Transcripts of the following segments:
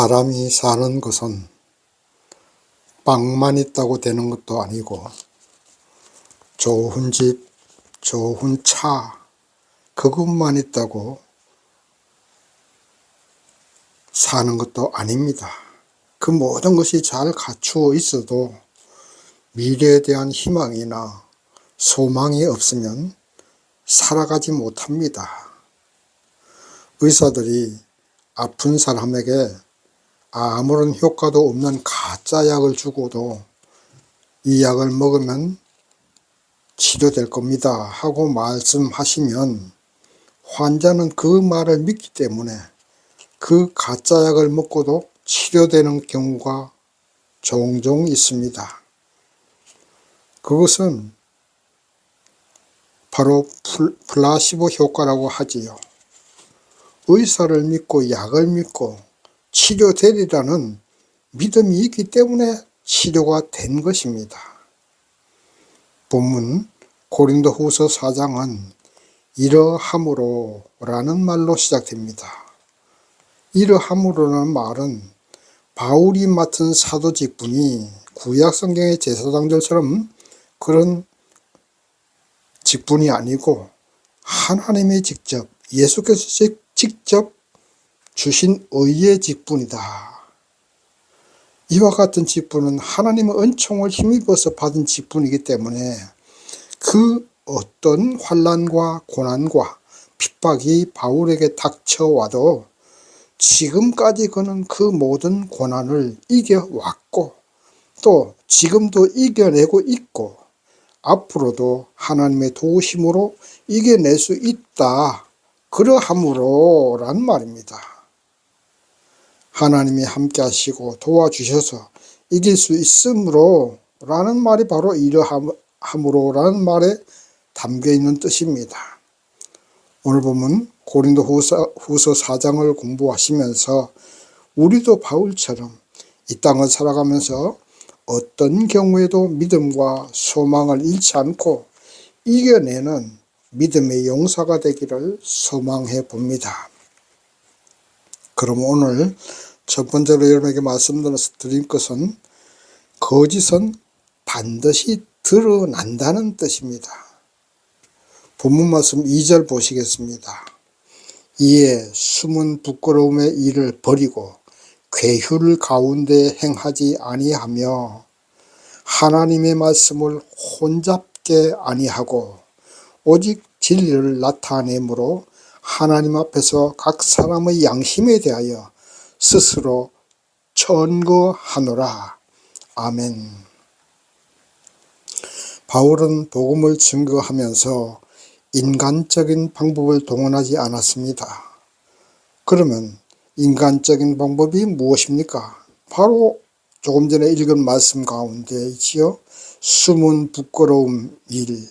사람이 사는 것은 빵만 있다고 되는 것도 아니고 좋은 집, 좋은 차, 그것만 있다고 사는 것도 아닙니다. 그 모든 것이 잘 갖추어 있어도 미래에 대한 희망이나 소망이 없으면 살아가지 못합니다. 의사들이 아픈 사람에게 아무런 효과도 없는 가짜 약을 주고도 이 약을 먹으면 치료될 겁니다 하고 말씀하시면 환자는 그 말을 믿기 때문에 그 가짜 약을 먹고도 치료되는 경우가 종종 있습니다. 그것은 바로 플라시보 효과라고 하지요. 의사를 믿고 약을 믿고 치료되리라는 믿음이 있기 때문에 치료가 된 것입니다. 본문 고린도 후서 4장은 이러함으로 라는 말로 시작됩니다. 이러함으로라는 말은 바울이 맡은 사도 직분이 구약 성경의 제사장들처럼 그런 직분이 아니고 하나님이 직접 예수께서 직접 주신 의의 직분이다. 이와 같은 직분은 하나님의 은총을 힘입어서 받은 직분이기 때문에 그 어떤 환란과 고난과 핍박이 바울에게 닥쳐와도 지금까지 그는 그 모든 고난을 이겨왔고 또 지금도 이겨내고 있고 앞으로도 하나님의 도우심으로 이겨낼 수 있다. 그러함으로 란 말입니다. 하나님이 함께 하시고 도와주셔서 이길 수 있으므로 라는 말이 바로 이러함으로 라는 말에 담겨 있는 뜻입니다. 오늘 보면 고린도 후서, 후서 4장을 공부하시면서 우리도 바울처럼 이 땅을 살아가면서 어떤 경우에도 믿음과 소망을 잃지 않고 이겨내는 믿음의 용사가 되기를 소망해 봅니다. 그럼 오늘 첫 번째로 여러분에게 말씀드린 것은 거짓은 반드시 드러난다는 뜻입니다. 본문 말씀 2절 보시겠습니다. 이에 숨은 부끄러움의 일을 버리고 괴휴를 가운데 행하지 아니하며 하나님의 말씀을 혼잡게 아니하고 오직 진리를 나타내므로 하나님 앞에서 각 사람의 양심에 대하여 스스로 천거하노라. 아멘. 바울은 복음을 증거하면서 인간적인 방법을 동원하지 않았습니다. 그러면 인간적인 방법이 무엇입니까? 바로 조금 전에 읽은 말씀 가운데 있지요. 숨은 부끄러움 일,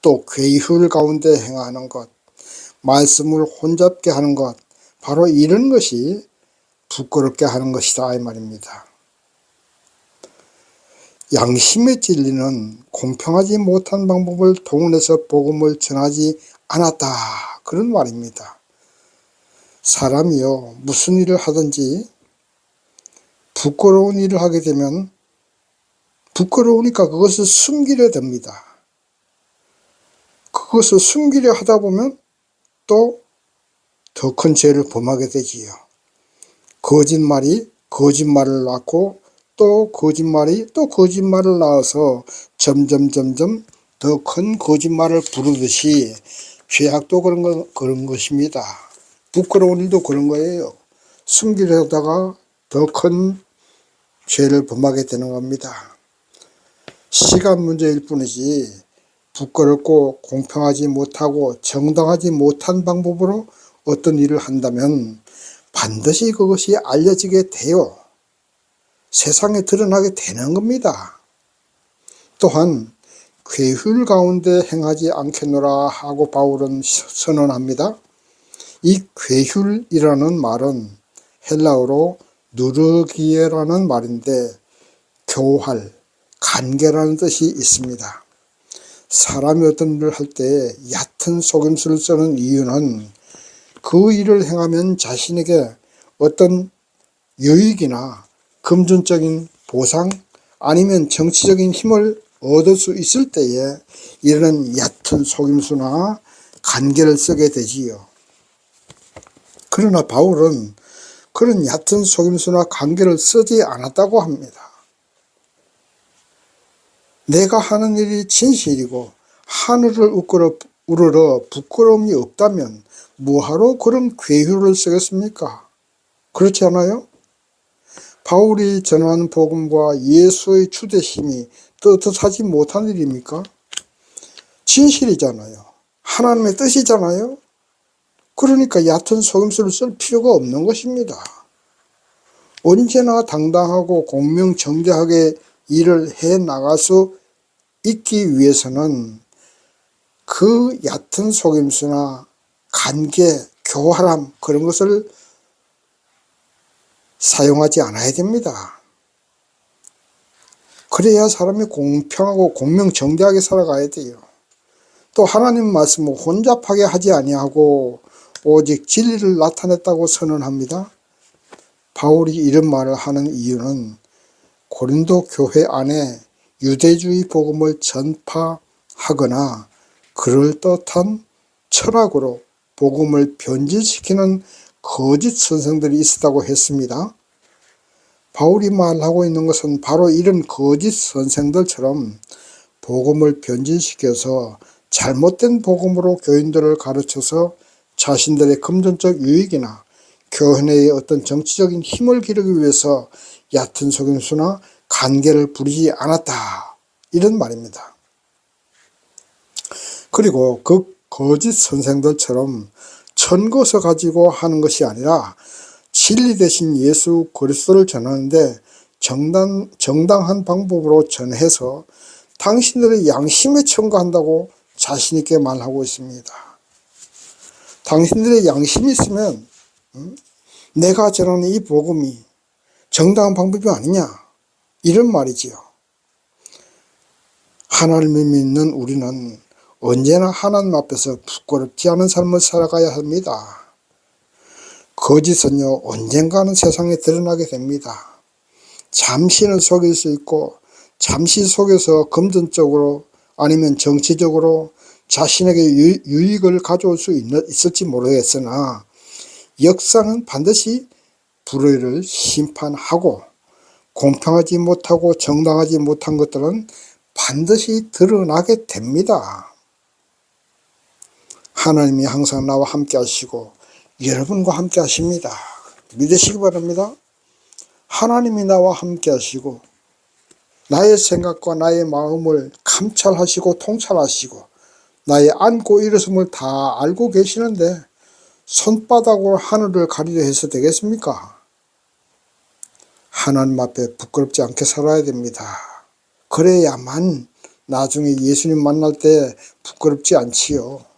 또 괴휴를 가운데 행하는 것, 말씀을 혼잡게 하는 것, 바로 이런 것이 부끄럽게 하는 것이다 이 말입니다. 양심의 진리는 공평하지 못한 방법을 동원해서 복음을 전하지 않았다 그런 말입니다. 사람이요 무슨 일을 하든지 부끄러운 일을 하게 되면 부끄러우니까 그것을 숨기려 됩니다. 그것을 숨기려 하다 보면 또 더 큰 죄를 범하게 되지요. 거짓말이 거짓말을 낳고 또 거짓말이 또 거짓말을 낳아서 점점 점점 더 큰 거짓말을 부르듯이 죄악도 그런 거, 그런 것입니다. 부끄러운 일도 그런 거예요. 숨기려다가 더 큰 죄를 범하게 되는 겁니다. 시간 문제일 뿐이지 부끄럽고 공평하지 못하고 정당하지 못한 방법으로 어떤 일을 한다면 반드시 그것이 알려지게 되어 세상에 드러나게 되는 겁니다. 또한 괴휼 가운데 행하지 않겠노라 하고 바울은 선언합니다. 이 괴휼이라는 말은 헬라어로 누르기에라는 말인데 교활, 간계라는 뜻이 있습니다. 사람이 어떤 일을 할 때 얕은 속임수를 쓰는 이유는 그 일을 행하면 자신에게 어떤 유익이나 금전적인 보상 아니면 정치적인 힘을 얻을 수 있을 때에 이런 얕은 속임수나 간계를 쓰게 되지요. 그러나 바울은 그런 얕은 속임수나 관계를 쓰지 않았다고 합니다. 내가 하는 일이 진실이고 하늘을 우러러, 우러러 부끄러움이 없다면 뭐하러 그런 괴휴를 쓰겠습니까? 그렇지 않아요? 바울이 전하는 복음과 예수의 추대심이 떳떳하지 못한 일입니까? 진실이잖아요. 하나님의 뜻이잖아요. 그러니까 얕은 속임수를 쓸 필요가 없는 것입니다. 언제나 당당하고 공명정대하게 일을 해 나갈 수 있기 위해서는 그 얕은 속임수나 관계, 교활함 그런 것을 사용하지 않아야 됩니다. 그래야 사람이 공평하고 공명정대하게 살아가야 돼요. 또 하나님 말씀을 혼잡하게 하지 아니하고 오직 진리를 나타냈다고 선언합니다. 바울이 이런 말을 하는 이유는 고린도 교회 안에 유대주의 복음을 전파하거나 그럴듯한 철학으로 복음을 변질시키는 거짓 선생들이 있었다고 했습니다. 바울이 말하고 있는 것은 바로 이런 거짓 선생들처럼 복음을 변질시켜서 잘못된 복음으로 교인들을 가르쳐서 자신들의 금전적 유익이나 교회의 어떤 정치적인 힘을 기르기 위해서 얕은 속임수나 관계를 부리지 않았다. 이런 말입니다. 그리고 그 거짓 선생들처럼 천것을 가지고 하는 것이 아니라 진리 대신 예수 그리스도를 전하는데 정당, 정당한 방법으로 전해서 당신들의 양심에 청구한다고 자신있게 말하고 있습니다. 당신들의 양심이 있으면 음, 내가 전하는 이 복음이 정당한 방법이 아니냐 이런 말이지요. 하나님을 믿는 우리는 언제나 하나님 앞에서 부끄럽지 않은 삶을 살아가야 합니다. 거짓은요 언젠가는 세상에 드러나게 됩니다. 잠시는 속일 수 있고 잠시 속에서 금전적으로 아니면 정치적으로 자신에게 유 익을 가져올 수 있을지 모르겠으나 역사는 반드시 불의를 심판하고 공평하지 못하고 정당하지 못한 것들은 반드시 드러나게 됩니다. 하나님이 항상 나와 함께 하시고 여러분과 함께 하십니다. 믿으시기 바랍니다. 하나님이 나와 함께 하시고 나의 생각과 나의 마음을 감찰하시고 통찰하시고 나의 안고 일어섬을 다 알고 계시는데 손바닥으로 하늘을 가리려 해서 되겠습니까? 하나님 앞에 부끄럽지 않게 살아야 됩니다. 그래야만 나중에 예수님 만날 때 부끄럽지 않지요.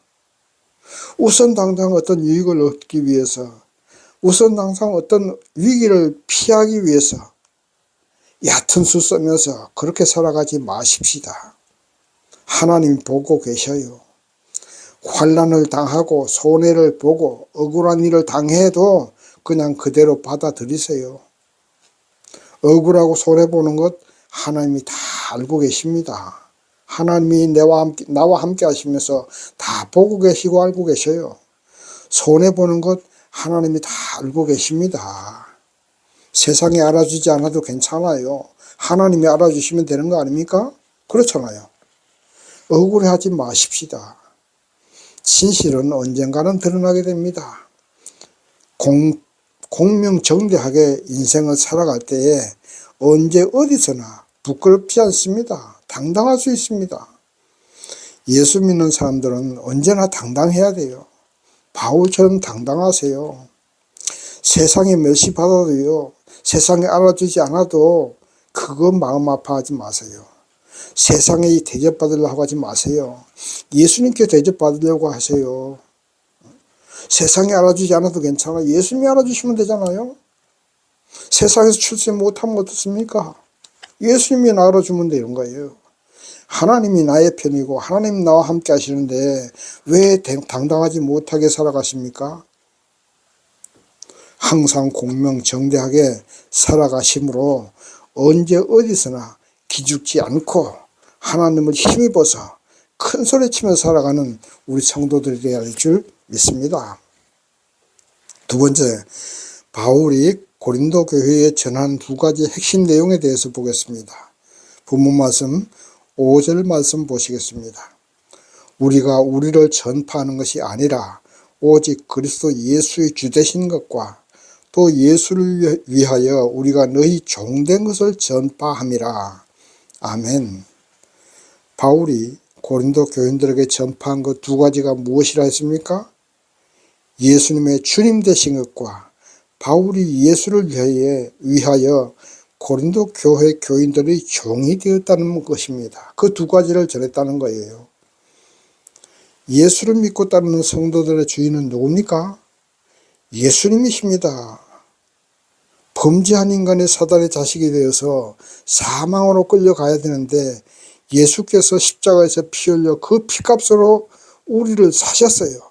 우선 당장 어떤 유익을 얻기 위해서 우선 당장 어떤 위기를 피하기 위해서 얕은 수 쓰면서 그렇게 살아가지 마십시다. 하나님 보고 계셔요. 환란을 당하고 손해를 보고 억울한 일을 당해도 그냥 그대로 받아들이세요. 억울하고 손해보는 것 하나님이 다 알고 계십니다. 하나님이 내와 함께, 나와 함께 하시면서 다 보고 계시고 알고 계셔요. 손해보는 것 하나님이 다 알고 계십니다. 세상에 알아주지 않아도 괜찮아요. 하나님이 알아주시면 되는 거 아닙니까? 그렇잖아요. 억울해하지 마십시다. 진실은 언젠가는 드러나게 됩니다. 공, 공명정대하게 인생을 살아갈 때에 언제 어디서나 부끄럽지 않습니다. 당당할 수 있습니다. 예수 믿는 사람들은 언제나 당당해야 돼요. 바울처럼 당당하세요. 세상에 멸시받아도요. 세상에 알아주지 않아도 그거 마음 아파하지 마세요. 세상에 대접받으려고 하지 마세요. 예수님께 대접받으려고 하세요. 세상에 알아주지 않아도 괜찮아. 예수님이 알아주시면 되잖아요. 세상에서 출세 못하면 어떻습니까? 예수님이 알아주면 되는 거예요. 하나님이 나의 편이고 하나님 나와 함께 하시는데 왜 당당하지 못하게 살아가십니까? 항상 공명정대하게 살아가심으로 언제 어디서나 기죽지 않고 하나님을 힘입어서 큰 소리치며 살아가는 우리 성도들이 되어야 할 줄 믿습니다. 두 번째, 바울이 고린도 교회에 전한 두 가지 핵심 내용에 대해서 보겠습니다. 본문 말씀 5절 말씀 보시겠습니다. 우리가 우리를 전파하는 것이 아니라 오직 그리스도 예수의 주 되신 것과 또 예수를 위하여 우리가 너희 종된 것을 전파함이라. 아멘. 바울이 고린도 교인들에게 전파한 것 두 가지가 무엇이라 했습니까? 예수님의 주님 되신 것과 바울이 예수를 위하여, 고린도 교회 교인들의 종이 되었다는 것입니다. 그 두 가지를 전했다는 거예요. 예수를 믿고 따르는 성도들의 주인은 누굽니까? 예수님이십니다. 범죄한 인간의 사단의 자식이 되어서 사망으로 끌려가야 되는데 예수께서 십자가에서 피 흘려 그 피값으로 우리를 사셨어요.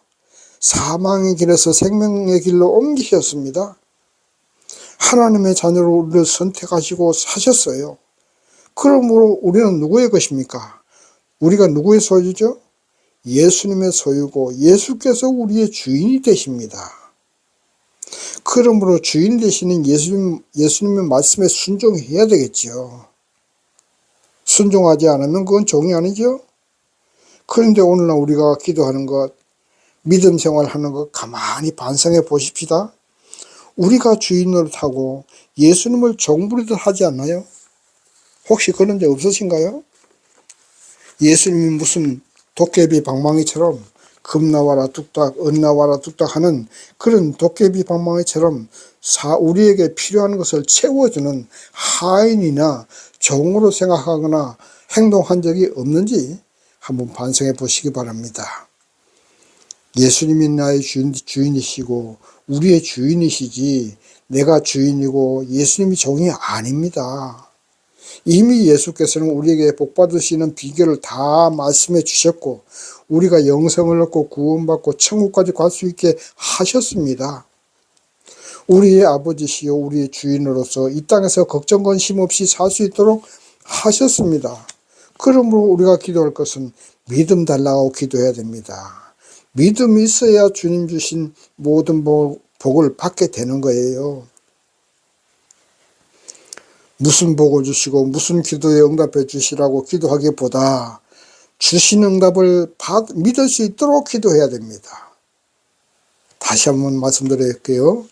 사망의 길에서 생명의 길로 옮기셨습니다. 하나님의 자녀로 우리를 선택하시고 사셨어요. 그러므로 우리는 누구의 것입니까? 우리가 누구의 소유죠? 예수님의 소유고 예수께서 우리의 주인이 되십니다. 그러므로 주인 되시는 예수님, 예수님의 말씀에 순종해야 되겠죠. 순종하지 않으면 그건 종이 아니죠. 그런데 오늘날 우리가 기도하는 것, 믿음 생활하는 것 가만히 반성해 보십시다. 우리가 주인 노릇하고 예수님을 종부리듯 하지 않나요? 혹시 그런 적 없으신가요? 예수님이 무슨 도깨비 방망이처럼 금 나와라 뚝딱, 은 나와라 뚝딱 하는 그런 도깨비 방망이처럼 사, 우리에게 필요한 것을 채워주는 하인이나 종으로 생각하거나 행동한 적이 없는지 한번 반성해 보시기 바랍니다. 예수님이 나의 주인, 주인이시고 우리의 주인이시지 내가 주인이고 예수님이 종이 아닙니다. 이미 예수께서는 우리에게 복 받으시는 비결을 다 말씀해 주셨고 우리가 영성을 얻고 구원받고 천국까지 갈 수 있게 하셨습니다. 우리의 아버지시요 우리의 주인으로서 이 땅에서 걱정 건심 없이 살 수 있도록 하셨습니다. 그러므로 우리가 기도할 것은 믿음 달라고 기도해야 됩니다. 믿음이 있어야 주님 주신 모든 복을 받게 되는 거예요. 무슨 복을 주시고 무슨 기도에 응답해 주시라고 기도하기보다 주신 응답을 받, 믿을 수 있도록 기도해야 됩니다. 다시 한번 말씀드릴게요.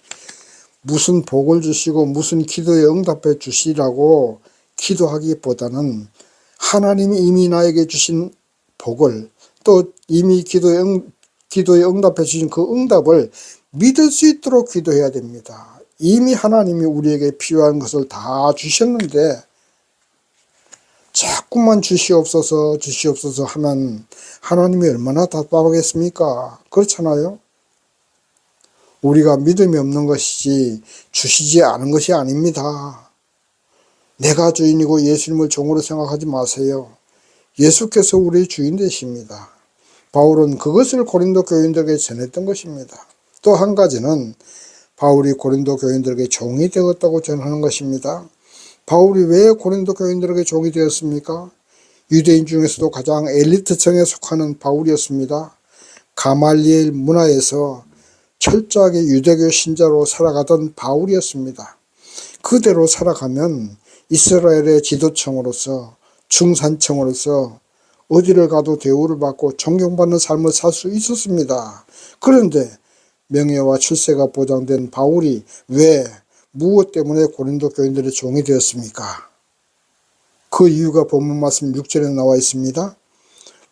무슨 복을 주시고 무슨 기도에 응답해 주시라고 기도하기보다는 하나님이 이미 나에게 주신 복을 또 이미 기도에, 응, 기도에 응답해 주신 그 응답을 믿을 수 있도록 기도해야 됩니다. 이미 하나님이 우리에게 필요한 것을 다 주셨는데 자꾸만 주시옵소서 주시옵소서 하면 하나님이 얼마나 답답하겠습니까? 그렇잖아요. 우리가 믿음이 없는 것이지 주시지 않은 것이 아닙니다. 내가 주인이고 예수님을 종으로 생각하지 마세요. 예수께서 우리의 주인 되십니다. 바울은 그것을 고린도 교인들에게 전했던 것입니다. 또 한 가지는 바울이 고린도 교인들에게 종이 되었다고 전하는 것입니다. 바울이 왜 고린도 교인들에게 종이 되었습니까? 유대인 중에서도 가장 엘리트층에 속하는 바울이었습니다. 가말리엘 문화에서 철저하게 유대교 신자로 살아가던 바울이었습니다. 그대로 살아가면 이스라엘의 지도층으로서 중산층으로서 어디를 가도 대우를 받고 존경받는 삶을 살 수 있었습니다. 그런데 명예와 출세가 보장된 바울이 왜 무엇 때문에 고린도 교인들의 종이 되었습니까? 그 이유가 본문 말씀 6절에 나와 있습니다.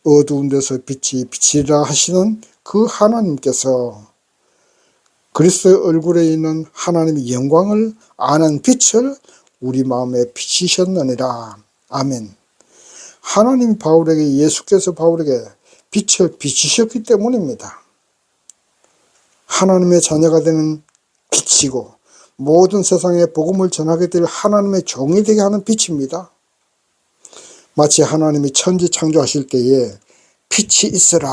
어두운 데서 빛이 빛이라 하시는 그 하나님께서 그리스도의 얼굴에 있는 하나님의 영광을 아는 빛을 우리 마음에 비치셨느니라. 아멘. 하나님 바울에게 예수께서 바울에게 빛을 비치셨기 때문입니다. 하나님의 자녀가 되는 빛이고 모든 세상에 복음을 전하게 될 하나님의 종이 되게 하는 빛입니다. 마치 하나님이 천지 창조하실 때에 빛이 있어라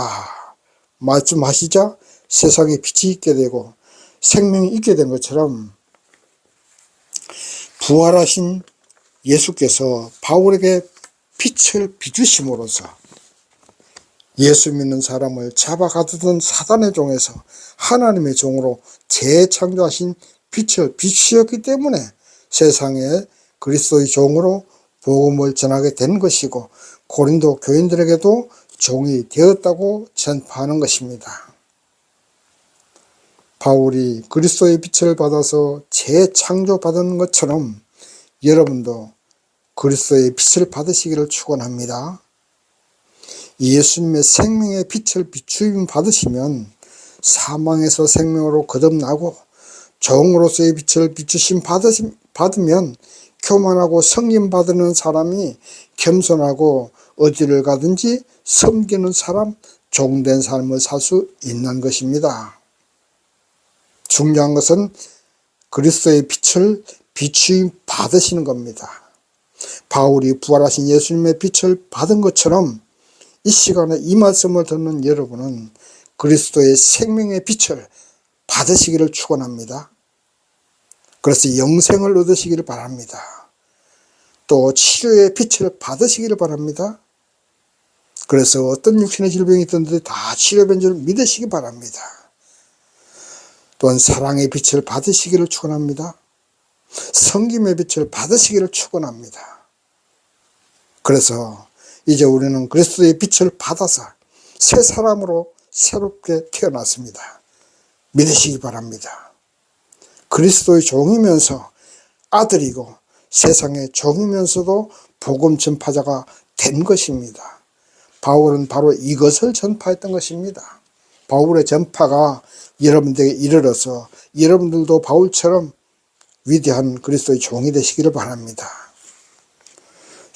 말씀하시자 세상에 빛이 있게 되고 생명이 있게 된 것처럼 부활하신 예수께서 바울에게 빛을 비주심으로써 예수 믿는 사람을 잡아가두던 사단의 종에서 하나님의 종으로 재창조하신 빛을 비추었기 때문에 세상에 그리스도의 종으로 복음을 전하게 된 것이고 고린도 교인들에게도 종이 되었다고 전파하는 것입니다. 바울이 그리스도의 빛을 받아서 재창조받은 것처럼 여러분도 그리스도의 빛을 받으시기를 축원합니다. 예수님의 생명의 빛을 비추임 받으시면 사망에서 생명으로 거듭나고 종으로서의 빛을 비추심 받으면 교만하고 성림 받는 사람이 겸손하고 어디를 가든지 섬기는 사람, 종된 삶을 살 수 있는 것입니다. 중요한 것은 그리스도의 빛을 비추임 받으시는 겁니다. 바울이 부활하신 예수님의 빛을 받은 것처럼 이 시간에 이 말씀을 듣는 여러분은 그리스도의 생명의 빛을 받으시기를 축원합니다. 그래서 영생을 얻으시기를 바랍니다. 또 치료의 빛을 받으시기를 바랍니다. 그래서 어떤 육신의 질병이 있던데 다 치료된 줄 믿으시기 바랍니다. 또한 사랑의 빛을 받으시기를 축원합니다. 성김의 빛을 받으시기를 축원합니다. 그래서 이제 우리는 그리스도의 빛을 받아서 새 사람으로 새롭게 태어났습니다. 믿으시기 바랍니다. 그리스도의 종이면서 아들이고 세상의 종이면서도 복음 전파자가 된 것입니다. 바울은 바로 이것을 전파했던 것입니다. 바울의 전파가 여러분들에게 이르러서 여러분들도 바울처럼 위대한 그리스도의 종이 되시기를 바랍니다.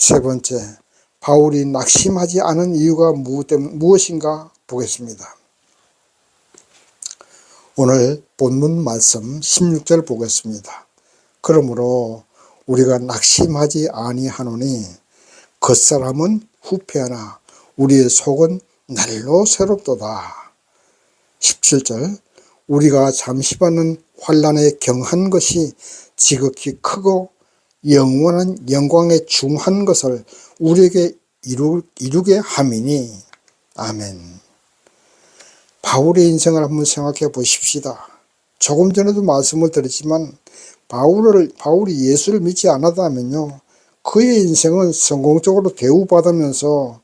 세 번째, 바울이 낙심하지 않은 이유가 무엇인가 보겠습니다. 오늘 본문 말씀 16절 보겠습니다. 그러므로 우리가 낙심하지 아니하노니 겉사람은 후패하나 우리의 속은 날로 새롭도다. 17절 우리가 잠시 받는 환란에 경한 것이 지극히 크고 영원한 영광에 중한 것을 우리에게 이루, 이루게 함이니 아멘. 바울의 인생을 한번 생각해 보십시다. 조금 전에도 말씀을 드렸지만 바울을 바울이 예수를 믿지 않았다면요. 그의 인생은 성공적으로 대우받으면서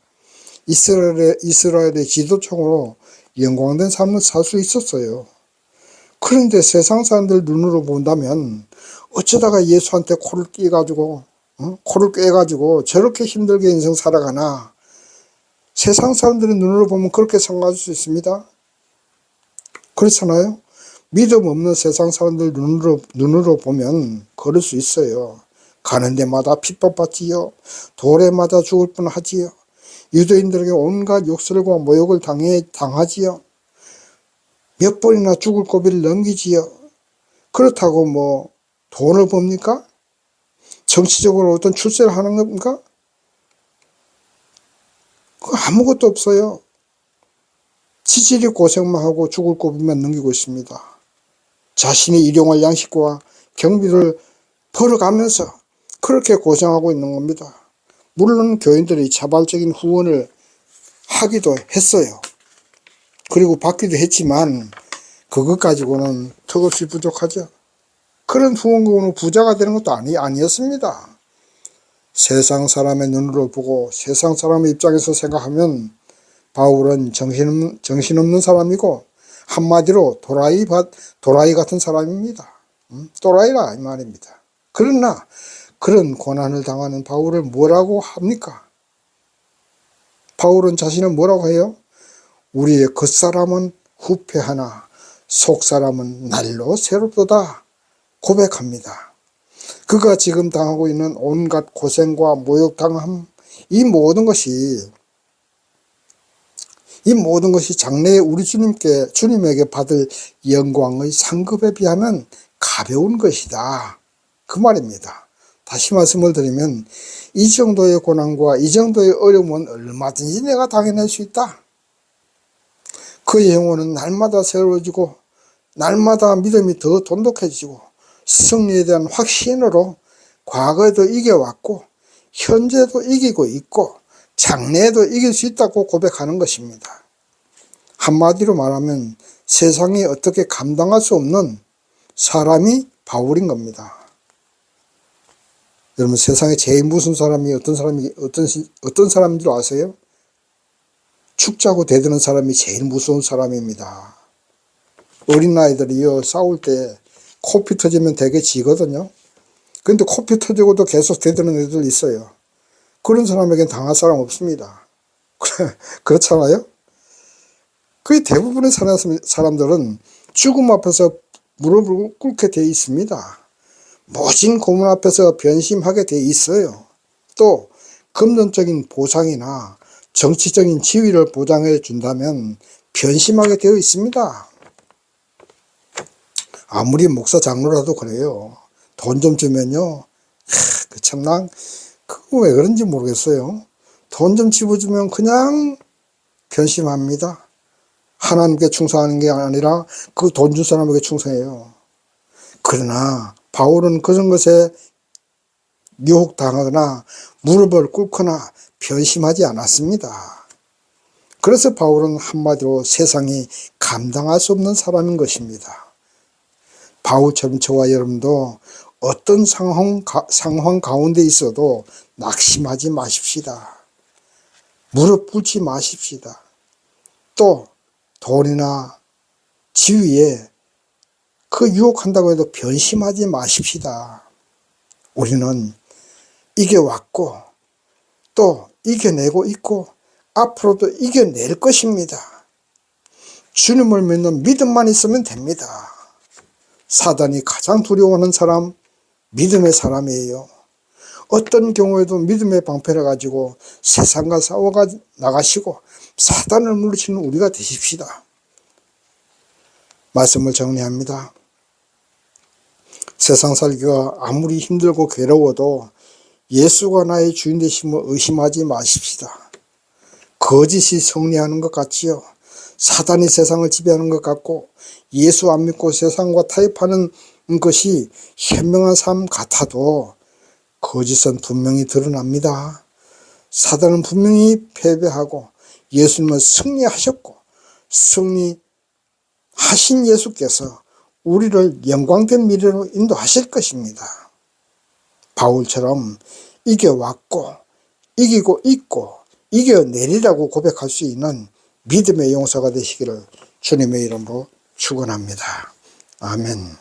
이스라엘의, 이스라엘의 지도청으로 영광된 삶을 살 수 있었어요. 그런데 세상 사람들 눈으로 본다면 어쩌다가 예수한테 코를 끼가지고 어? 코를 꿰가지고 저렇게 힘들게 인생 살아가나 세상 사람들의 눈으로 보면 그렇게 생각할 수 있습니다. 그렇잖아요. 믿음 없는 세상 사람들 눈으로 눈으로 보면 그럴 수 있어요. 가는 데마다 핍박받지요. 맞아 죽을 뻔하지요. 유대인들에게 온갖 욕설과 모욕을 당해 당하지요. 몇 번이나 죽을 고비를 넘기지요. 그렇다고 뭐 돈을 봅니까? 정치적으로 어떤 출세를 하는 겁니까? 그 아무것도 없어요. 지질이 고생만 하고 죽을 고비만 넘기고 있습니다. 자신의 일용할 양식과 경비를 벌어가면서 그렇게 고생하고 있는 겁니다. 물론 교인들이 자발적인 후원을 하기도 했어요. 그리고 받기도 했지만 그것 가지고는 턱없이 부족하죠. 그런 후원금으로 부자가 되는 것도 아니, 아니었습니다. 세상 사람의 눈으로 보고 세상 사람의 입장에서 생각하면 바울은 정신없는, 정신없는 사람이고 한마디로 도라이, 도라이 같은 사람입니다. 음? 또라이라 이 말입니다. 그러나 그런 고난을 당하는 바울을 뭐라고 합니까? 바울은 자신을 뭐라고 해요? 우리의 겉사람은 후패하나 속사람은 날로 새롭도다 고백합니다. 그가 지금 당하고 있는 온갖 고생과 모욕당함 이 모든 것이 이 모든 것이 장래에 우리 주님께 주님에게 받을 영광의 상급에 비하면 가벼운 것이다. 그 말입니다. 다시 말씀을 드리면 이 정도의 고난과 이 정도의 어려움은 얼마든지 내가 당해낼 수 있다. 그의 영혼은 날마다 새로워지고 날마다 믿음이 더 돈독해지고 승리에 대한 확신으로 과거에도 이겨왔고 현재도 이기고 있고 장래에도 이길 수 있다고 고백하는 것입니다. 한마디로 말하면 세상이 어떻게 감당할 수 없는 사람이 바울인 겁니다. 여러분 세상에 제일 무슨 사람이 어떤 사람이 어떤 시- 어떤 사람인 줄 아세요? 축자고 대드는 사람이 제일 무서운 사람입니다. 어린 아이들이요 싸울 때 코피 터지면 되게 지거든요. 근데 코피 터지고도 계속 대드는 애들 있어요. 그런 사람에겐 당할 사람 없습니다. 그렇잖아요? 거의 대부분의 사람- 사람들은 죽음 앞에서 무릎을 꿇게 돼 있습니다. 모진 고문 앞에서 변심하게 돼 있어요. 또 금전적인 보상이나 정치적인 지위를 보장해 준다면 변심하게 되어 있습니다. 아무리 목사 장로라도 그래요. 돈 좀 주면요. 하, 그 참난 그거 왜 그런지 모르겠어요. 돈 좀 집어주면 그냥 변심합니다. 하나님께 충성하는 게 아니라 그 돈 준 사람에게 충성해요. 그러나 바울은 그런 것에 유혹당하거나 무릎을 꿇거나 변심하지 않았습니다. 그래서 바울은 한마디로 세상이 감당할 수 없는 사람인 것입니다. 바울처럼 저와 여러분도 어떤 상황, 가- 상황 가운데 있어도 낙심하지 마십시다. 무릎 꿇지 마십시다. 또 돈이나 지위에 그 유혹한다고 해도 변심하지 마십시다. 우리는 이겨왔고 또 이겨내고 있고 앞으로도 이겨낼 것입니다. 주님을 믿는 믿음만 있으면 됩니다. 사단이 가장 두려워하는 사람 믿음의 사람이에요. 어떤 경우에도 믿음의 방패를 가지고 세상과 싸워가 나가시고 사단을 물리치는 우리가 되십시다. 말씀을 정리합니다. 세상 살기가 아무리 힘들고 괴로워도 예수가 나의 주인 되심을 의심하지 마십시다. 거짓이 승리하는 것 같지요. 사단이 세상을 지배하는 것 같고 예수 안 믿고 세상과 타협하는 것이 현명한 삶 같아도 거짓은 분명히 드러납니다. 사단은 분명히 패배하고 예수님은 승리하셨고 승리하신 예수께서 우리를 영광된 미래로 인도하실 것입니다. 바울처럼 이겨왔고 이기고 있고 이겨내리라고 고백할 수 있는 믿음의 용사가 되시기를 주님의 이름으로 축원합니다. 아멘.